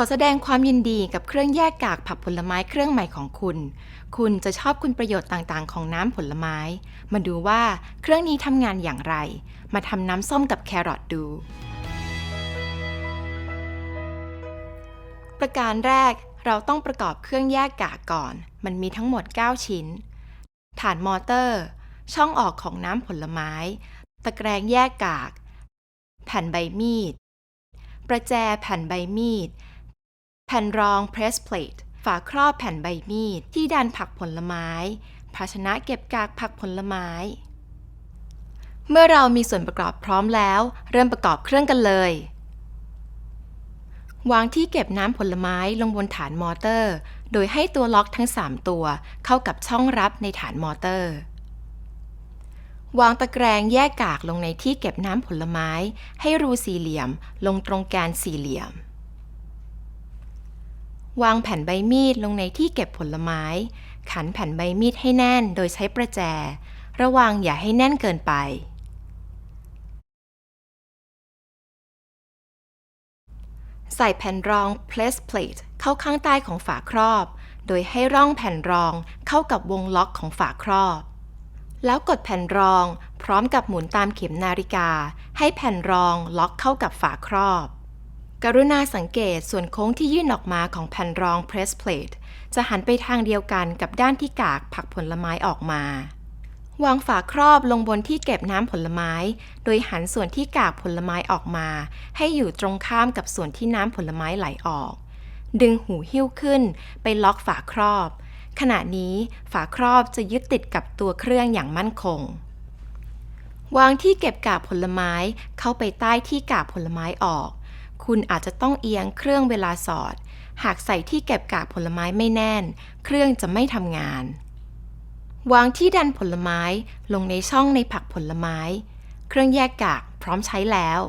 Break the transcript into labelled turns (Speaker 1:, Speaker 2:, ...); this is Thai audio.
Speaker 1: ขอแสดงความยินดีกับเครื่องแยกกากผักผลไม้เครื่องใหม่ของคุณ คุณจะชอบคุณประโยชน์ต่างๆ ของน้ำผลไม้ มาดูว่าเครื่องนี้ทำงานอย่างไร มาทำน้ำส้มกับแครอทดู ประการแรกเราต้องประกอบเครื่องแยกกากก่อน มันมีทั้งหมด 9 ชิ้น ฐานมอเตอร์ ช่องออกของน้ำผลไม้ ตะแกรงแยกกาก แผ่นใบมีด ประแจแผ่นใบมีด แผ่นรอง press plate ฝาครอบแผ่นใบมีด ที่ดันผักผลไม้ ภาชนะเก็บกากผักผลไม้ เมื่อเรามีส่วนประกอบพร้อมแล้ว เริ่มประกอบเครื่องกันเลย วางที่เก็บน้ำผลไม้ลงบนฐานมอเตอร์ โดยให้ตัวล็อกทั้ง 3 ตัว เข้ากับช่องรับในฐานมอเตอร์ วางตะแกรงแยกกากลงในที่เก็บน้ำผลไม้ ให้รูสี่เหลี่ยม ลงตรงแกนสี่เหลี่ยม วางแผ่นใบมีดลงในที่เก็บผลไม้ ขันแผ่นใบมีดให้แน่นโดยใช้ประแจ ระวังอย่าให้แน่นเกินไป ใส่แผ่นรอง press plate เข้าข้างใต้ของฝาครอบ โดยให้ร่องแผ่นรองเข้ากับวงล็อกของฝาครอบ แล้วกดแผ่นรองพร้อมกับหมุนตามเข็มนาฬิกา ให้แผ่นรองล็อกเข้ากับฝาครอบ กรุณาสังเกตส่วนโค้งที่ยื่นออกมาของแผ่นรอง press plate จะหันไปทางเดียวกันกับด้านที่กากผักผลไม้ออกมาวางฝาครอบลงบนที่เก็บน้ำผลไม้ โดยหันส่วนที่กากผลไม้ออกมา ให้อยู่ตรงข้ามกับส่วนที่น้ำผลไม้ไหลออก ดึงหูหิ้วขึ้นไปล็อกฝาครอบ ขณะนี้ฝาครอบจะยึดติดกับตัวเครื่องอย่างมั่นคง วางที่เก็บกากผลไม้เข้าไปใต้ที่กากผลไม้ออก คุณอาจจะต้องเอียงเครื่องเวลาสอด หากใส่ที่เก็บกากผลไม้ไม่แน่น เครื่องจะไม่ทำงาน วางที่ดันผลไม้ลงในช่องในผักผลไม้ เครื่องแยกกากพร้อมใช้แล้ว